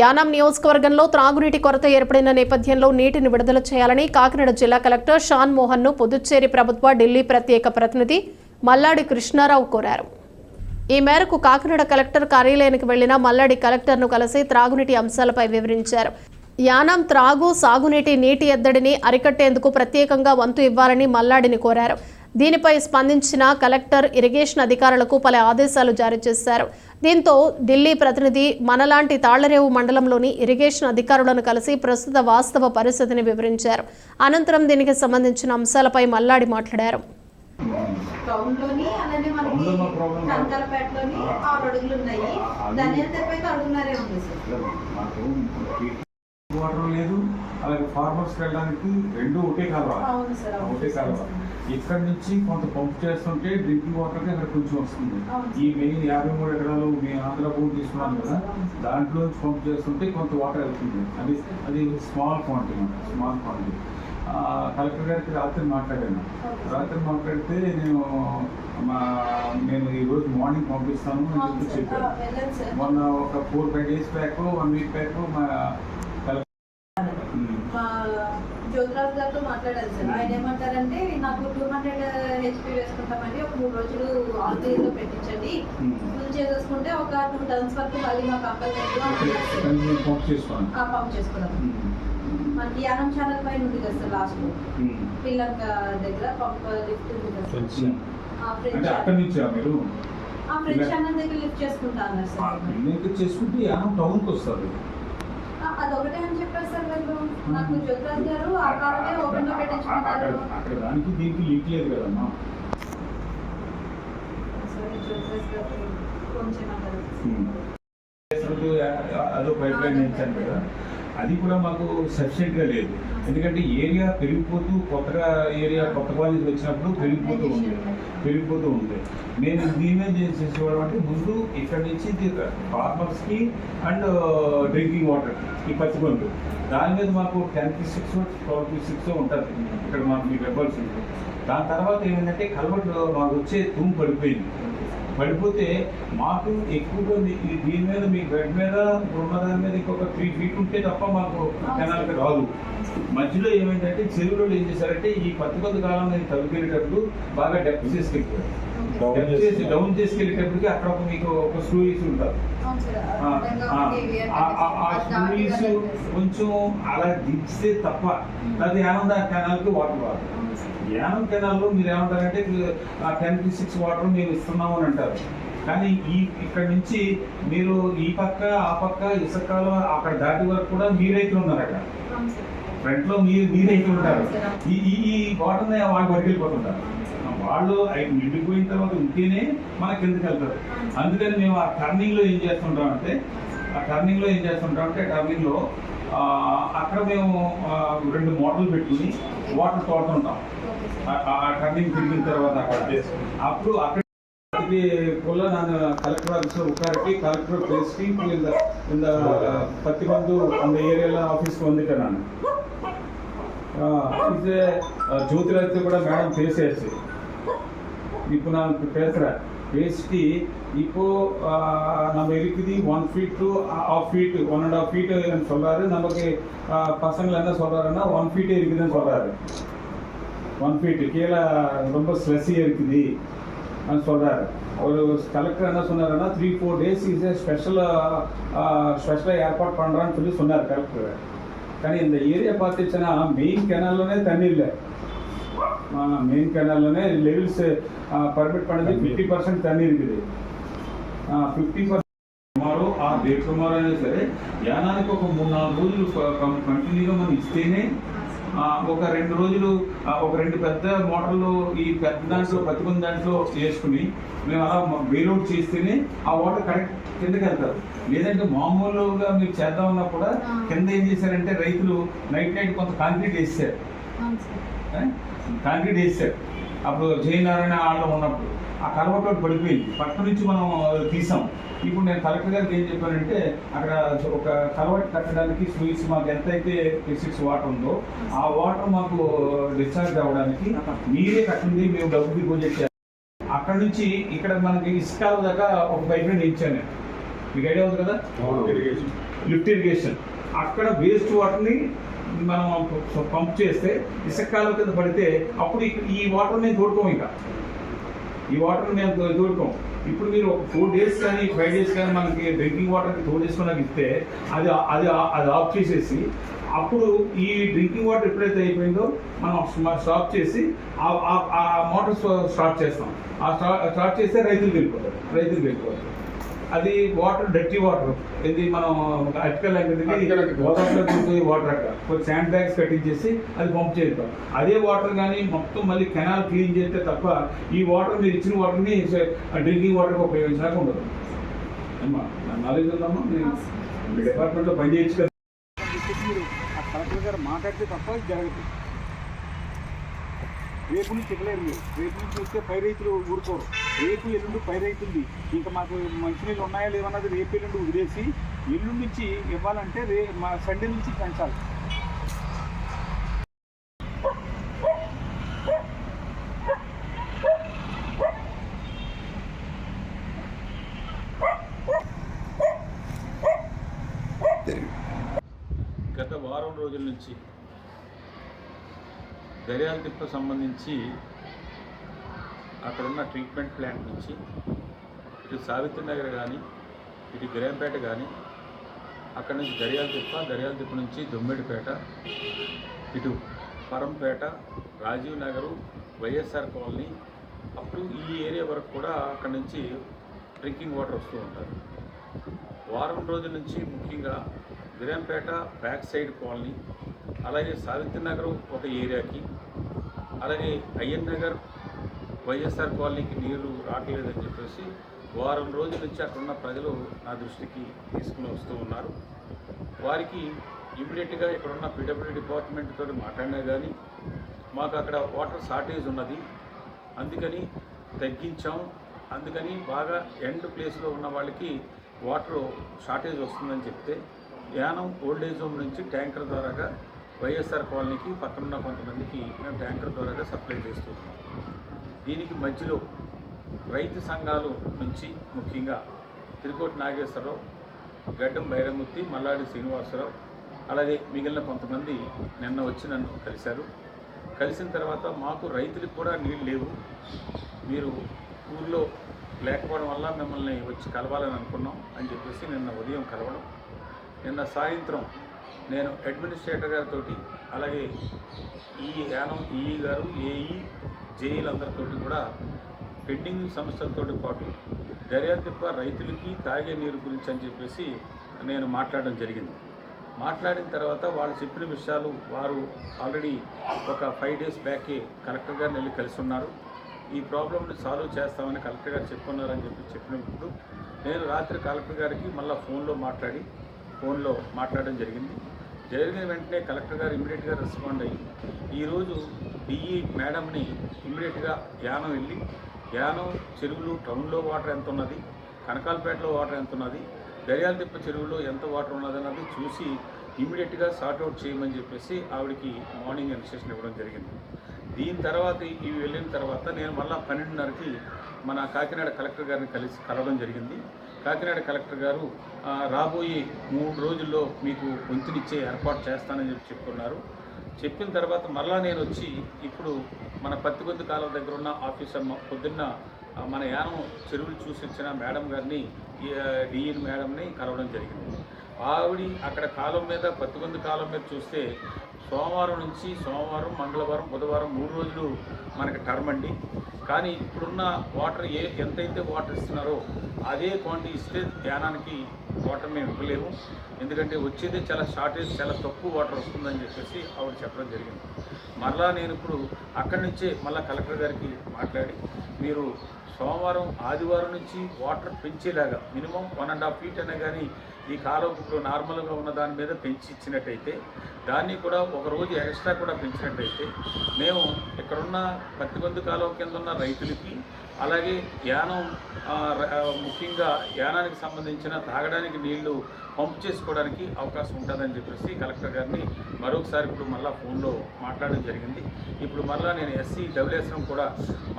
యానాం నియోజకవర్గంలో త్రాగునీటి కొరత ఏర్పడిన నేపథ్యంలో నీటిని విడుదల చేయాలని కాకినాడ జిల్లా కలెక్టర్ షాన్ మోహన్ను పుదుచ్చేరి ప్రభుత్వ ఢిల్లీ ప్రత్యేక ప్రతినిధి మల్లాడి కృష్ణారావు కోరారు. ఈ మేరకు కాకినాడ కలెక్టర్ కార్యాలయానికి వెళ్ళిన మల్లాడి కలెక్టర్ను కలిసి త్రాగునీటి అంశాలపై వివరించారు. యానాం త్రాగు సాగునీటి నీటి ఎద్దడిని అరికట్టేందుకు ప్రత్యేకంగా వంతు ఇవ్వాలని మల్లాడిని కోరారు. దీనిపై స్పందించిన కలెక్టర్ ఇరిగేషన్ అధికారులకు పలు ఆదేశాలు జారీ చేశారు. దీంతో ఢిల్లీ ప్రతినిధి మనలాంటి తాళ్ళరేవు మండలంలోని ఇరిగేషన్ అధికారులను కలిసి ప్రస్తుత వాస్తవ పరిస్థితిని వివరించారు. అనంతరం దీనికి సంబంధించిన అంశాలపై మల్లాడి మాట్లాడారు. అలానే మనకి. కంకరపేటలోని ఆరు అడుగులు ఉన్నాయి. అడుగున్నారే ఉంది సార్. వాటర్ లేదు. అలాగే ఫార్మర్స్ వెళ్ళడానికి రెండు ఒకటే కాలువ. అవును సార్ అవును. ఒకటే కాలువ. ఇక్కడ నుంచి కొంత పంప్ చేస్తుంటే డ్రింకింగ్ వాటర్కి అక్కడ కొంచెం వస్తుంది. ఈ మెయిన్ యాభై మూడు ఎకరాలు మీ ఆంధ్ర భూమి తీసుకున్నాం కదా. దాంట్లో నుంచి పంప్ చేస్తుంటే కొంత వాటర్ వెళ్తుంది అది అది small quantity small quantity collector గారికి రాత్రి మాట్లాడాను. రాత్రి మాట్లాడితే నేను మా నేను ఈ రోజు మార్నింగ్ పంపిస్తాను అని చెప్పి. చెప్పాను మొన్న ఒక four five days back one week back మా జ్యోతిరాజు గారితో మాట్లాడారు సార్. ఆయన ఏమంటారంటే నాకు టూ హండ్రెడ్ హెచ్పి వేసుకుంటామండి. ఒక మూడు రోజులు ఆల్కలీలో పెట్టించండి. ఫుల్ చేసేసుకుంటే ఒక టూ టన్స్ వరకు మళ్ళీ మాకు అప్పలేదు పంప్ చేసుకోవడం. మనకి యానం ఛానల్ పైన ఉంది కదా సార్ లాస్ట్. శ్రీలంక దగ్గర పంప్ లిఫ్ట్ ఉంది కదా సార్. ఆ ఫ్రెంచ్ అంటే అక్కడి నుంచా మీరు? ఆ ఫ్రెంచ్ ఛానల్ దగ్గర లిఫ్ట్ చేసుకుంటా అన్నారు సార్. చేసుకుంటే యానం టౌన్కి వస్తుంది. ఆ, అదొకటే అని చెప్పారు సార్ వీళ్ళు నాకు జ్యోతిరాజ్ గారు ఆ కాలమే ఓపెన్లో అక్కడ దానికి దీనికి లీక్ లేదు కదమ్మా. అసలు అదో పైప్ లైన్ ఇచ్చాను కదా అది కూడా మాకు సఫిషియెంట్గా లేదు. ఎందుకంటే ఏరియా పెరిగిపోతూ కొత్తగా ఏరియా కొత్త కాలేజ్ వచ్చినప్పుడు పెరిగిపోతూ ఉంది పెరిగిపోతూ ఉంది నేను దీని మీద ఏం చేసేవాడు అంటే ముందు ఇక్కడ నుంచి ఫార్మర్స్కి అండ్ డ్రింకింగ్ వాటర్ ఈ పచ్చిపండు దాని మీద మాకు టెన్కి సిక్స్ ట్వెల్వ్కి సిక్స్ ఉంటుంది. ఇక్కడ మాకు మీకు ఇవ్వాల్సి ఉంటుంది దాని తర్వాత ఏమైందంటే కలవట్లో మాకు వచ్చే తూము పడిపోయింది. పడిపోతే మాకు ఎక్కువగా దీని మీద మీ బెడ్ మీద ఉన్న దాని మీద ఇంకొక త్రీ ఫీట్ ఉంటే తప్ప మాకు కెనాల్కి రాదు. మధ్యలో ఏమైందంటే చెరువులో ఏం చేశారంటే ఈ పత్తి కొద్ది కాలం తగ్గిపోయేటప్పుడు బాగా డెప్త్ చేసుకెళ్ళిపోయారు చేసి డౌన్ చేసుకెళ్ళేటప్పటికి అక్కడ ఒక మీకు ఒక స్లూయిస్ ఉంటుంది ఆ, ఆ, ఆ, ఆ, ఆ స్లూయిస్ కొంచెం అలా దించితే తప్ప. అది ఆనంద కెనాల్కి వాటర్ అవును సార్. యానం కెనాల్లో మీరు ఏమంటారంటే ఆ టెన్కి సిక్స్ వాటర్ మేము ఇస్తున్నాము అని అంటారు. కానీ ఈ ఇక్కడ నుంచి మీరు ఈ పక్క ఆ పక్క ఇసుకలో అక్కడ దాటి వరకు కూడా మీరైతే ఉన్నారు అక్కడ అవును సార్. ఫ్రంట్లో మీరు మీరైతే ఉంటారు. ఈ వాటర్ వాళ్ళు వరకు వెళ్ళిపోతుంటారు. సార్. వాళ్ళు అవి నిండిపోయిన తర్వాత ఉంటేనే మన కిందకి వెళ్తారు అందుకని మేము ఆ టర్నింగ్లో ఏం చేస్తుంటాం అంటే ఆ టర్నింగ్లో ఏం చేస్తుంటాం అంటే టర్నింగ్లో అక్కడ మేము రెండు మోటార్లు పెట్టుకుని వాటర్ తోడుతుంటాం ఆ టర్నింగ్ తిరిగిన తర్వాత అక్కడ. అప్పుడు అక్కడ నన్ను కలెక్టర్ ನಾನು కలెక్టర్ ప్లేస్కి ಕಲೆಕ್ಟರ್ ಪ್ಲೇಸ್ಗೆ ಇಂದ ఏరియాలో ఆఫీస్ ಒಂದು ಏರಿಯೆಲ್ಲ ಆಫೀಸ್ಗೆ అయితే ನಾನು కూడా ಜ್ಯೋತಿರಾಜ್ಯ ప్లేస్ చేసి இப்போ நான் இப்போ பேசுகிறேன் பேசிட்டு இப்போது நம்ம இருக்குது one feet two half feet one and half feet சொல்கிறாரு நமக்கு பசங்களை என்ன சொல்கிறாருன்னா ஒன் ஃபீட்டே இருக்குதுன்னு சொல்கிறாரு ஒன் ஃபீட்டு கீழே ரொம்ப ஸ்லெஸ்ஸியாக இருக்குது சொல்கிறாரு ஒரு கலெக்டர் என்ன சொன்னாருன்னா த்ரீ ஃபோர் டேஸ் இஸ் ஸ்பெஷலாக ஸ்பெஷலாக ஏற்பாடு பண்ணுறான்னு சொல்லி சொன்னார் கலெக்டர் కానీ இந்த ஏரியா பார்த்துச்சுன்னா மெயின் கெனல்லனே தண்ணி இல்லை. మెయిన్ கேனல்லனே லெவல்ஸ் పర్మిట్ பண்ணது ఫిఫ్టీ పర్సెంట్ தண்ணி இருக்குது ఫిఫ్టీ పర్సెంట్ సుమారు ఆ డేట్ సుమారు అయినా సరే యానానికి ఒక మూడు నాలుగు రోజులు కంటిన్యూగా మనం ఇస్తేనే ఒక రెండు రోజులు ఒక రెండు పెద్ద మోటార్లు ఈ పెద్ద దాంట్లో ప్రతి కొన్ని దాంట్లో చేసుకుని మేము అలా బెయిల్అవుట్ చేస్తేనే ఆ వాటర్ కరెక్ట్ కిందకి వెళ్తారు. లేదంటే మామూలుగా మీరు చేద్దామన్నా కూడా కింద ఏం చేశారంటే రైతులు నైట్ నైట్ కొంత కాంక్రీట్ వేసారు కాంక్రీట్ వేసారు అప్పుడు జయనారాయణ ఆళ్ళలో ఉన్నప్పుడు ఆ కలవటోటి పడిపోయింది. పక్క నుంచి మనం తీసాం. ఇప్పుడు నేను కలెక్టర్ గారికి ఏం చెప్పానంటే అక్కడ ఒక కలవట్ కట్టడానికి స్వీట్స్ మాకు ఎంతైతే సిక్స్ వాటర్ ఉందో ఆ వాటర్ మాకు డిశ్చార్జ్ అవ్వడానికి మీరే కట్టింది మేము డబ్బు డిపాజిట్ చేయాలి. అక్కడ నుంచి ఇక్కడ మనకి ఇసుక దాకా ఒక పైప్ లైన్ ఇచ్చాను. మీకు ఐడియా ఉంది కదా. లిఫ్ట్ ఇరిగేషన్ అక్కడ వేస్ట్ వాటర్ని మనం పంప్ చేస్తే ఇసుక కింద పడితే అప్పుడు ఈ వాటర్ మేము తోడుకోం ఇంకా. ఈ వాటర్ మేము తో- ఇప్పుడు మీరు ఒక ఫోర్ డేస్ కానీ ఫైవ్ డేస్ కానీ మనకి డ్రింకింగ్ వాటర్కి తోడేసుకున్నాక ఇస్తే అది అది అది ఆఫ్ చేసేసి అప్పుడు ఈ డ్రింకింగ్ వాటర్ ఎప్పుడైతే అయిపోయిందో మనం స్టాప్ చేసి ఆ- ఆ- మోటార్ స్టార్ట్ చేస్తాం. ఆ స్టార్ట్ చేస్తే రైతులు వెళ్ళిపోతారు. రైతులు వెళ్ళిపోతారు. అది వాటర్ డర్టీ వాటర్ ఇది మనం అటికల్. గోదావరిలో దొరికే వాటర్ అక్కడ. కొంచెం శాండ్ బ్యాగ్స్ కట్టించేసి అది పంప్ చేద్దాం. అదే వాటర్ కానీ మొత్తం మళ్ళీ కెనాల్ క్లీన్ చేస్తే తప్ప ఈ వాటర్ మీరు ఇచ్చిన వాటర్ని డ్రింకింగ్ వాటర్కి ఉపయోగించడానికి ఉండదు. అమ్మా నాలెడ్జ్ ఉందమ్మా నేను డిపార్ట్మెంట్లో పని చేయొచ్చు కదా కలెక్టర్ గారు మాట్లాడితే తప్ప జరగదు. రేపు నుంచి ఇవ్వలేరు మీరు. రేపు నుంచి వస్తే పై రైతులు ఊరుకోరు. రేపు ఎల్లుండి పై రైతుంది ఇంకా మాకు మంచినీళ్ళు ఉన్నాయా లేవన్నది రేపు ఎల్లుండి వదిలేసి ఎల్లుండి నుంచి ఇవ్వాలంటే రే మా సండే నుంచి పెంచాలి. గత వారం రోజుల నుంచి దర్యాల తిప్ప సంబంధించి అక్కడున్న ట్రీట్మెంట్ ప్లాంట్ నుంచి ఇటు సావిత్రి నగర్ కానీ ఇటు గిరంపేట కానీ అక్కడ నుంచి దర్యాల తిప్ప దర్యాల తిప్ప నుంచి దొమ్మిడిపేట ఇటు Parampeta Rajiv Nagar YSR colony up to ఈ ఏరియా వరకు కూడా అక్కడ నుంచి డ్రింకింగ్ వాటర్ వస్తూ ఉంటారు. వారం రోజుల నుంచి ముఖ్యంగా విరంపేట బ్యాక్ సైడ్ కాలనీ అలాగే సావిత్రి నగర్ ఒక ఏరియాకి అలాగే అయ్యన్ నగర్ వైఎస్ఆర్ కాలనీకి నీరు రావట్లేదని చెప్పేసి వారం రోజుల నుంచి అక్కడ ఉన్న ప్రజలు నా దృష్టికి తీసుకుని వస్తూ ఉన్నారు. వారికి ఇమీడియట్గా ఇక్కడ ఉన్న పీడబ్ల్యూ డిపార్ట్మెంట్ తోటి మాట్లాడినా కానీ మాకు అక్కడ వాటర్ షార్టేజ్ ఉన్నది. అందుకని తగ్గించాం. అందుకని బాగా ఎండ్ ప్లేస్లో ఉన్న వాళ్ళకి వాటర్ షార్టేజ్ వస్తుందని చెప్తే Yanam old age home tanker ద్వారాగా వైఎస్ఆర్ కాలనీకి పక్కనున్న కొంతమందికి మేము ట్యాంకర్ ద్వారా సప్లై చేస్తున్నాం దీనికి మధ్యలో రైతు సంఘాలు నుంచి ముఖ్యంగా తిరుకోటి నాగేశ్వరరావు గడ్డం భైరమూర్తి మల్లాడి శ్రీనివాసరావు అలాగే మిగిలిన కొంతమంది నిన్న వచ్చి నన్ను కలిశారు. కలిసిన తర్వాత మాకు రైతులకు కూడా నీళ్ళు లేవు. మీరు ఊర్లో లేకపోవడం వల్ల మిమ్మల్ని వచ్చి కలవాలని అనుకున్నాం అని చెప్పేసి నిన్న ఉదయం కలవడం. నిన్న సాయంత్రం నేను అడ్మినిస్ట్రేటర్ గారితో అలాగే ఈ యానం ఈఈ గారు ఏఈ జేఈలందరితో కూడా పెండింగ్ సమస్యలతో పాటు దర్యాతిప్ప రైతులకి తాగే నీరు గురించి అని చెప్పేసి నేను మాట్లాడడం జరిగింది. మాట్లాడిన తర్వాత వాళ్ళు చెప్పిన విషయాలు వారు ఆల్రెడీ ఒక ఫైవ్ డేస్ బ్యాకే కలెక్టర్ గారిని వెళ్ళి కలిసి ఉన్నారు ఈ ప్రాబ్లమ్ని సాల్వ్ చేస్తామని కలెక్టర్ గారు చెప్పుకున్నారని చెప్పి చెప్పినప్పుడు నేను రాత్రి కలెక్టర్ గారికి మళ్ళీ ఫోన్లో మాట్లాడి ఫోన్లో మాట్లాడడం జరిగింది. జరిగిన వెంటనే కలెక్టర్ గారు ఇమీడియట్గా రెస్పాండ్ అయ్యి ఈరోజు డిఈ మేడంని ఇమీడియట్గా యానం వెళ్ళి యానం చెరువులు టౌన్లో వాటర్ ఎంత ఉన్నది కనకాలపేటలో వాటర్ ఎంత ఉన్నది దర్యాల తిప్ప చెరువులో ఎంత వాటర్ ఉన్నది అన్నది చూసి ఇమీడియట్గా సార్ట్అవుట్ చేయమని చెప్పేసి ఆవిడకి మార్నింగ్ ఇన్స్ట్రక్షన్ ఇవ్వడం జరిగింది. దీని తర్వాత ఇవి వెళ్ళిన తర్వాత నేను మళ్ళీ పన్నెండున్నరకి మన కాకినాడ కలెక్టర్ గారిని కలిసి కలవడం జరిగింది. కాకినాడ కలెక్టర్ గారు రాబోయే మూడు రోజుల్లో మీకు వంతునిచ్చే ఏర్పాటు చేస్తానని చెప్పి చెప్పుకున్నారు చెప్పిన తర్వాత మరలా నేను వచ్చి ఇప్పుడు మన పత్తిగొద్దు కాలం దగ్గర ఉన్న ఆఫీసర్ పొద్దున్న మన యానం చెరువులు చూసి వచ్చిన మేడం గారిని డిఎన్ మేడంని కలవడం జరిగింది. ఆవిడ అక్కడ కాలం మీద పత్తిగొందు కాలం మీద చూస్తే సోమవారం నుంచి సోమవారం మంగళవారం బుధవారం మూడు రోజులు మనకి టర్మ్ అండి. కానీ ఇప్పుడున్న వాటర్ ఏ ఎంతైతే వాటర్ ఇస్తున్నారో అదే క్వాంటిటీ ఇస్తే ధ్యానానికి వాటర్ మేము ఇవ్వలేము. ఎందుకంటే వచ్చేది చాలా షార్టేజ్ చాలా తక్కువ వాటర్ వస్తుందని చెప్పేసి ఆవిడ చెప్పడం జరిగింది. మరలా నేను ఇప్పుడు అక్కడి నుంచే మళ్ళీ కలెక్టర్ గారికి మాట్లాడి మీరు సోమవారం ఆదివారం నుంచి water పెంచేలాగా minimum one and half feet అయినా కానీ ఈ కాలం ఇప్పుడు నార్మల్గా ఉన్న దాని మీద పెంచి ఇచ్చినట్టయితే దాన్ని కూడా ఒక రోజు ఎక్స్ట్రా కూడా పెంచినట్టయితే మేము ఇక్కడున్న పత్తికొందు కాలువ కింద ఉన్న రైతులకి అలాగే యానం ముఖ్యంగా యానానికి సంబంధించిన తాగడానికి నీళ్ళు పంప్ చేసుకోవడానికి అవకాశం ఉంటుందని చెప్పేసి కలెక్టర్ గారిని మరొకసారి ఇప్పుడు మళ్ళా ఫోన్లో మాట్లాడడం జరిగింది. ఇప్పుడు మళ్ళా నేను ఎస్సీ డబ్ల్యూఎస్ఎం కూడా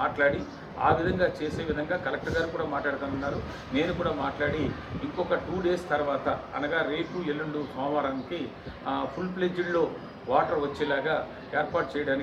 మాట్లాడి ఆ విధంగా చేసే విధంగా కలెక్టర్ గారు కూడా మాట్లాడుతానన్నారు. నేను కూడా మాట్లాడి ఇంకొక టూ డేస్ తర్వాత అనగా రేపు ఎల్లుండు సోమవారానికి ఫుల్ ప్లెడ్జ్డ్లో వాటర్ వచ్చేలాగా ఏర్పాటు చేయడానికి